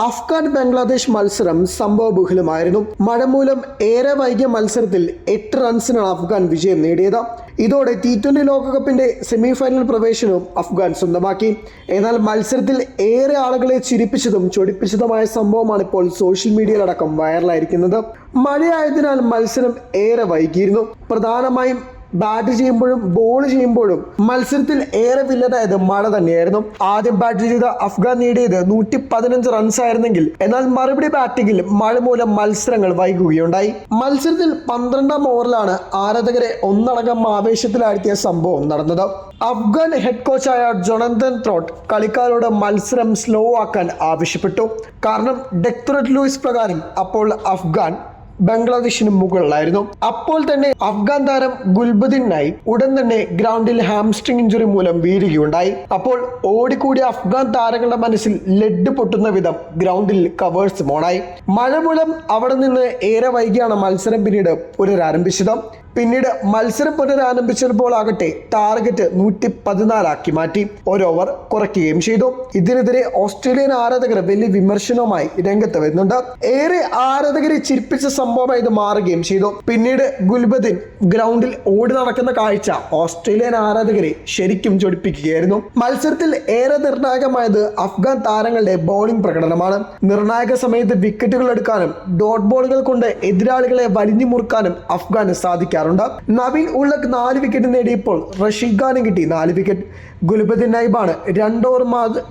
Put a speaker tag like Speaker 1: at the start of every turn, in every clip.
Speaker 1: അഫ്ഗാൻ ബംഗ്ലാദേശ് മത്സരം സംഭവബഹുലമായിരുന്നു. മഴ മൂലം ഏറെ വൈകിയ മത്സരത്തിൽ എട്ട് റൺസിനാണ് അഫ്ഗാൻ വിജയം നേടിയത്. ഇതോടെ ടി ട്വന്റി ലോകകപ്പിന്റെ സെമി ഫൈനൽ പ്രവേശനവും അഫ്ഗാൻ സ്വന്തമാക്കി. എന്നാൽ മത്സരത്തിൽ ഏറെ ആളുകളെ ചിരിപ്പിച്ചതും ചൊടിപ്പിച്ചതുമായ സംഭവമാണ് ഇപ്പോൾ സോഷ്യൽ മീഡിയയിലടക്കം വൈറലായിരിക്കുന്നത്. മഴയായതിനാൽ മത്സരം ഏറെ വൈകിയിരുന്നു. പ്രധാനമായും ബാറ്റ് ചെയ്യുമ്പോഴും ബോൾ ചെയ്യുമ്പോഴും മത്സരത്തിൽ ഏറെ വില്ലനായത് മഴ തന്നെയായിരുന്നു. ആദ്യം ബാറ്റ് ചെയ്ത അഫ്ഗാൻ നേടിയത് നൂറ്റി പതിനഞ്ച് റൺസ് ആയിരുന്നെങ്കിൽ എന്നാൽ മറുപടി ബാറ്റിംഗിൽ മഴ മൂലം മത്സരങ്ങൾ വൈകുകയുണ്ടായി. മത്സരത്തിൽ പന്ത്രണ്ടാം ഓവറിലാണ് ആരാധകരെ ഒന്നടങ്കം ആവേശത്തിലാഴ്ത്തിയ സംഭവം നടന്നത്. അഫ്ഗാൻ ഹെഡ് കോച്ചായ ജൊണന്തൻ ത്രോട്ട് കളിക്കാരോട് മത്സരം സ്ലോ ആക്കാൻ ആവശ്യപ്പെട്ടു. കാരണം ഡെക്ടറേറ്റ് ലൂയിസ് പ്രകാരം അപ്പോൾ അഫ്ഗാൻ ബംഗ്ലാദേശിന് മുകളിലായിരുന്നു. അപ്പോൾ തന്നെ അഫ്ഗാൻ താരം ഗുൽബദിനായി ഉടൻ തന്നെ ഗ്രൗണ്ടിൽ ഹാംസ്ട്രിങ് ഇഞ്ചുറി മൂലം വീഴുകയുണ്ടായി. അപ്പോൾ ഓടിക്കൂടിയ അഫ്ഗാൻ താരങ്ങളുടെ മനസ്സിൽ ലെഡ് പൊട്ടുന്ന വിധം ഗ്രൗണ്ടിൽ കവേഴ്സ് മോണായി മഴ മൂലം അവിടെ നിന്ന് ഏറെ വൈകിയാണ് മത്സരം പിന്നീട് പുനരാരംഭിച്ചത്. പിന്നീട് മത്സരം പുനരാരംഭിച്ചപ്പോൾ ആകട്ടെ ടാർഗറ്റ് നൂറ്റി പതിനാലാക്കി മാറ്റി. ഒരു ഓവർ കുറയ്ക്കുകയും ചെയ്തു. ഇതിനെതിരെ ഓസ്ട്രേലിയൻ ആരാധകർ വലിയ വിമർശനവുമായി രംഗത്ത് വരുന്നുണ്ട്. ഏറെ ആരാധകരെ ചിരിപ്പിച്ച സംഭവമായി ഇത് മാറുകയും ചെയ്തു. പിന്നീട് ഗുൽബദിൻ ഗ്രൗണ്ടിൽ ഓടി നടക്കുന്ന കാഴ്ച ഓസ്ട്രേലിയൻ ആരാധകരെ ശരിക്കും ചൊടിപ്പിക്കുകയായിരുന്നു. മത്സരത്തിൽ ഏറെ നിർണായകമായത് അഫ്ഗാൻ താരങ്ങളുടെ ബോളിംഗ് പ്രകടനമാണ്. നിർണായക സമയത്ത് വിക്കറ്റുകൾ എടുക്കാനും ഡോട്ട് ബോളുകൾ കൊണ്ട് എതിരാളികളെ വലിഞ്ഞു മുറുക്കാനും അഫ്ഗാന് സാധിക്കാറുണ്ട്. നവീൻ ഉള്ളക്ക് നാല് വിക്കറ്റ് നേടിയപ്പോൾ റഷീദ് ഖാനും കിട്ടി നാല് വിക്കറ്റ്. ഗുൽബദിൻ നൈബാണ് രണ്ട് ഓവർ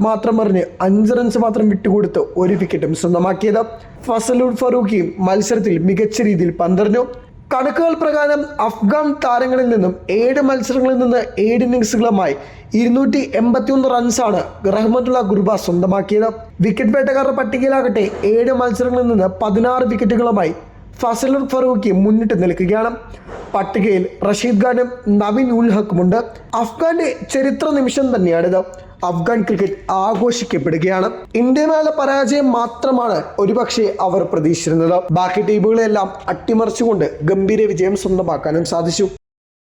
Speaker 1: മാത്രം എറിഞ്ഞ് അഞ്ച് റൺസ് മാത്രം വിട്ടുകൊടുത്ത് ഒരു വിക്കറ്റും സ്വന്തമാക്കിയത്. ഫസലുൽ ഫറൂഖിയും മത്സരത്തിൽ മികച്ച രീതിയിൽ പന്തറിഞ്ഞു. കണക്കുകൾ പ്രകാരം അഫ്ഗാൻ താരങ്ങളിൽ നിന്നും ഏഴ് മത്സരങ്ങളിൽ നിന്ന് ഏഴ് ഇന്നിങ്സുകളുമായി ഇരുന്നൂറ്റി എൺപത്തിയൊന്ന് റൺസാണ് റഹ്മത്തുള്ള ഗുർബ സ്വന്തമാക്കിയത്. വിക്കറ്റ് വേട്ടക്കാരുടെ പട്ടികയിലാകട്ടെ ഏഴ് മത്സരങ്ങളിൽ നിന്ന് പതിനാറ് വിക്കറ്റുകളുമായി ഫസലുൽ ഫറൂഖി മുന്നിട്ട് നിൽക്കുകയാണ്. പട്ടികയിൽ റഷീദ് ഖാനും നവീൻ ഉൽ ഹക്കുമുണ്ട് അഫ്ഗാന്റെ ചരിത്ര നിമിഷം തന്നെയാണിത്. അഫ്ഗാൻ ക്രിക്കറ്റ് ആഘോഷിക്കപ്പെടുകയാണ്. ഇന്ത്യയുടെ പരാജയം മാത്രമാണ് ഒരുപക്ഷെ അവർ പ്രതീക്ഷിച്ചിരുന്നത്. ബാക്കി ടീമുകളെല്ലാം അട്ടിമറിച്ചുകൊണ്ട് ഗംഭീര വിജയം സ്വന്തമാക്കാനും സാധിച്ചു.